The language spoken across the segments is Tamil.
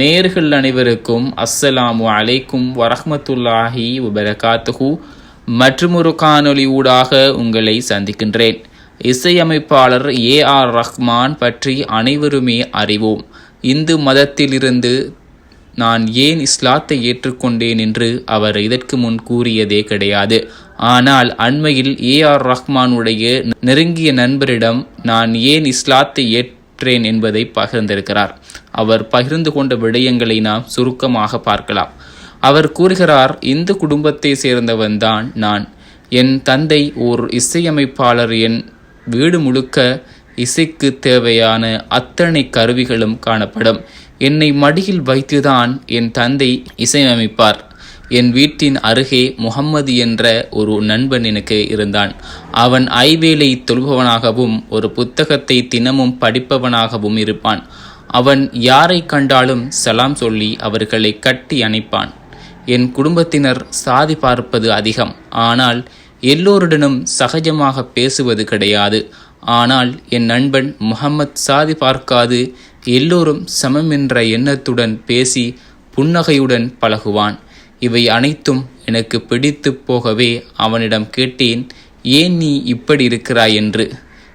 நேர்கள் அனைவருக்கும் அஸ்ஸலாமு அலைக்கும் வரஹமத்துல்லாஹி வபரகாத்துஹு. மற்றுமொரு காணொளி ஊடாக உங்களை சந்திக்கின்றேன். இசையமைப்பாளர் ஏ ஆர் ரஹ்மான் பற்றி அனைவருமே அறிவோம். இந்து மதத்திலிருந்து நான் ஏன் இஸ்லாத்தை ஏற்றுக்கொண்டேன் என்று அவர் இதற்கு முன் கூறியதே கிடையாது. ஆனால் அண்மையில் ஏ ஆர் ரஹ்மானுடைய நெருங்கிய நண்பரிடம் நான் ஏன் இஸ்லாத்தை பெற்றேன் என்பதை பகிர்ந்திருக்கிறார். அவர் பகிர்ந்து கொண்ட விடயங்களை நாம் சுருக்கமாக பார்க்கலாம். அவர் கூறுகிறார் இந்து குடும்பத்தை சேர்ந்தவன்தான் நான். என் தந்தை ஓர் இசையமைப்பாளர். என் வீடு முழுக்க இசைக்கு தேவையான அத்தனை கருவிகளும் காணப்படும். என்னை மடியில் வைத்துதான் என் தந்தை இசையமைப்பார். என் வீட்டின் அருகே முகம்மது என்ற ஒரு நண்பன் எனக்கு இருந்தான். அவன் ஐவேளை தொழுபவனாகவும் ஒரு புத்தகத்தை தினமும் படிப்பவனாகவும் இருப்பான். அவன் யாரை கண்டாலும் சலாம் சொல்லி அவர்களை கட்டி அணைப்பான். என் குடும்பத்தினர் சாதி பார்ப்பது அதிகம். ஆனால் எல்லோருடனும் சகஜமாக பேசுவது கிடையாது. ஆனால் என் நண்பன் முகம்மத் சாதி பார்க்காது எல்லோரும் சமம் என்ற எண்ணத்துடன் பேசி புன்னகையுடன் பழகுவான். இவை அனைத்தும் எனக்கு பிடித்து போகவே அவனிடம் கேட்டேன் ஏன் நீ இப்படி இருக்கிறாய்? என்று.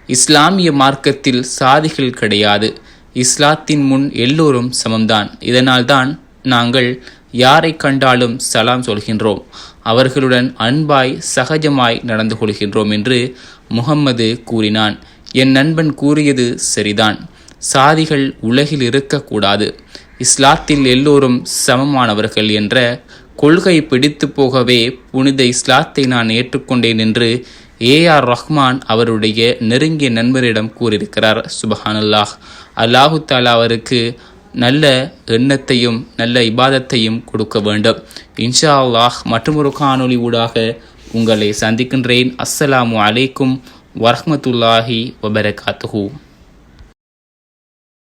இஸ்லாமிய மார்க்கத்தில் சாதிகள் கிடையாது. இஸ்லாத்தின் முன் எல்லோரும் சமம்தான். இதனால்தான் நாங்கள் யாரை கண்டாலும் சலாம் சொல்கின்றோம். அவர்களுடன் அன்பாய் சகஜமாய் நடந்து கொள்கின்றோம் என்று முகம்மது கூறினான். என் நண்பன் கூறியது சரிதான். சாதிகள் உலகில் இருக்கக்கூடாது. இஸ்லாத்தில் எல்லோரும் சமமானவர்கள் என்ற கொள்கை பிடித்து போகவே புனித இஸ்லாத்தை நான் ஏற்றுக்கொண்டேன் என்று ஏ ஆர் ரஹ்மான் அவருடைய நெருங்கிய நண்பரிடம் கூறியிருக்கிறார். சுபஹானுல்லாஹ். அல்லாஹு தாலா அவருக்கு நல்ல எண்ணத்தையும் நல்ல இபாதத்தையும் கொடுக்க வேண்டும். இன்ஷா அல்லாஹ் மற்றொரு காணொளி ஊடாக உங்களை சந்திக்கின்றேன். அஸ்ஸலாமு அலைக்கும் வரஹ்மத்துல்லாஹி வபரகாத்துஹூ.